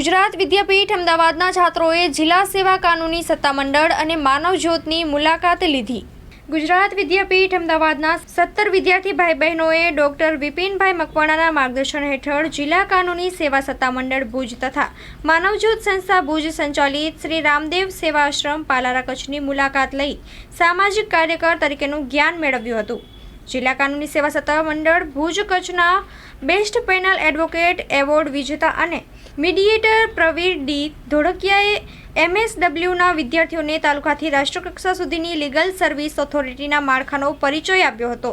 ગુજરાત વિદ્યાપીઠ અમદાવાદના છાત્રોએ જિલ્લા સેવા કાનૂની સત્તામંડળ અને માનવ જ્યોતની મુલાકાત લીધી. ગુજરાત વિદ્યાપીઠ અમદાવાદના સત્તર વિદ્યાર્થી ભાઈ બહેનોએ ડોક્ટર વિપિનભાઈ મકવાણાના માર્ગદર્શન હેઠળ જિલ્લા કાનૂની સેવા સત્તામંડળ ભુજ તથા માનવજ્યોત સંસ્થા ભુજ સંચાલિત શ્રી રામદેવ સેવા આશ્રમ પાલારા કચ્છની મુલાકાત લઈ સામાજિક કાર્યકર તરીકેનું જ્ઞાન મેળવ્યું હતું. જિલ્લા કાનૂની સેવા સત્તા મંડળ ભુજ કચ્છના બેસ્ટ પેનલ એડવોકેટ એવોર્ડ વિજેતા અને મીડિયેટર પ્રવીર ડી ધોળકિયાએ એમએસડબલ્યુના વિદ્યાર્થીઓને તાલુકાથી રાષ્ટ્રકક્ષા સુધીની લીગલ સર્વિસ ઓથોરિટીના માળખાનો પરિચય આપ્યો હતો.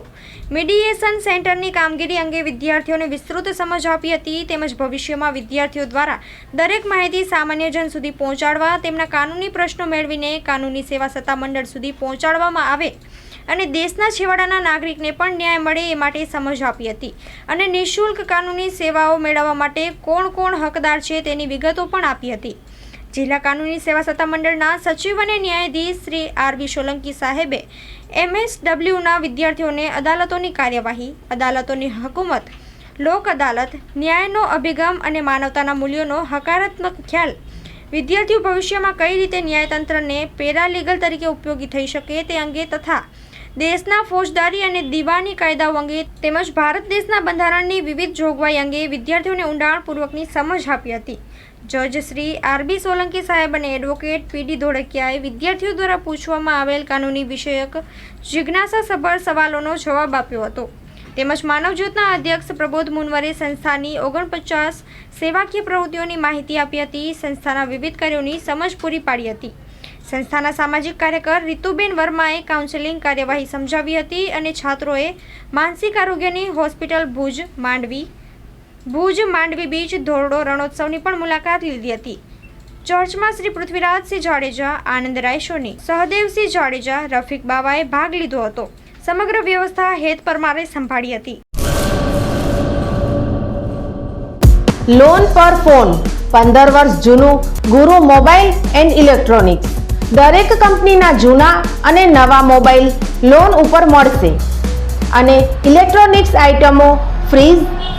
મીડિયેશન સેન્ટરની કામગીરી અંગે વિદ્યાર્થીઓને વિસ્તૃત સમજ આપી હતી તેમજ ભવિષ્યમાં વિદ્યાર્થીઓ દ્વારા દરેક માહિતી સામાન્યજન સુધી પહોંચાડવા, તેમના કાનૂની પ્રશ્નો મેળવીને કાનૂની સેવા સત્તામંડળ સુધી પહોંચાડવામાં આવે અને દેશના છેવાડાના નાગરિકને પણ ન્યાય મળે એ માટે સમજ આપી હતી. અને નિઃશુલ્ક કાનૂની સેવાઓ મેળવવા માટે કોણ કોણ હકદાર છે તેની વિગતો પણ આપી હતી. જિલ્લા કાનૂની સેવા સત્તામંડળના સચિવ અને ન્યાયાધીશ શ્રી આર બી સોલંકી સાહેબે એમએસડબલ્યુના વિદ્યાર્થીઓને અદાલતોની કાર્યવાહી, અદાલતોની હકુમત, લોક અદાલત, ન્યાયનો અભિગમ અને માનવતાના મૂલ્યોનો હકારાત્મક ખ્યાલ વિદ્યાર્થીઓ ભવિષ્યમાં કઈ રીતે ન્યાયતંત્રને પેરાલીગલ તરીકે ઉપયોગી થઈ શકે તે અંગે તથા દેશના ફોજદારી અને દીવાની કાયદાઓ અંગે તેમજ ભારત દેશના બંધારણની વિવિધ જોગવાઈ અંગે વિદ્યાર્થીઓને ઊંડાણપૂર્વકની સમજ આપી હતી. જજ શ્રી આરબી સોલંકી સાહેબ અને એડવોકેટ પીડી ધોળકિયાએ વિદ્યાર્થીઓ દ્વારા પૂછવામાં આવેલ કાનૂની વિષયક જિજ્ઞાસાસભર સવાલોનો જવાબ આપ્યો હતો. તેમજ માનવજ્યોતના અધ્યક્ષ પ્રબોધ મુનવરે સંસ્થાની ઓગણપચાસ સેવાકીય પ્રવૃત્તિઓની માહિતી આપી હતી. સંસ્થાના વિવિધ કાર્યોની સમજ પૂરી પાડી હતી. સંસ્થાના સામાજિક કાર્યકર રીતુબેન વર્માએ કાઉન્સેલિંગ કાર્યવાહી સમજાવી હતી અને છાત્રોએ માનસિક આરોગ્યની હોસ્પિટલ ભુજ માંડવી ભુજ, માંડવી બીચ, ધોરડો રણોત્સવની પણ મુલાકાત લીધી હતી. ચર્ચમાં શ્રી પૃથ્વીરાજસિંહ જાડેજા, આનંદ રાયસોની સહદેવસિંહ જાડેજા, રફીક બાવાએ ભાગ લીધો હતો. સમગ્ર વ્યવસ્થા હેત પરમારે સંભાળી હતી. લોન પર ફોન પંદર વર્ષ જૂનું ગુરુ મોબાઈલ એન્ડ ઇલેક્ટ્રોનિક્સ. દરેક કંપનીના જૂના અને નવા મોબાઈલ લોન ઉપર મળશે. અને ઇલેક્ટ્રોનિક્સ આઇટમો fridge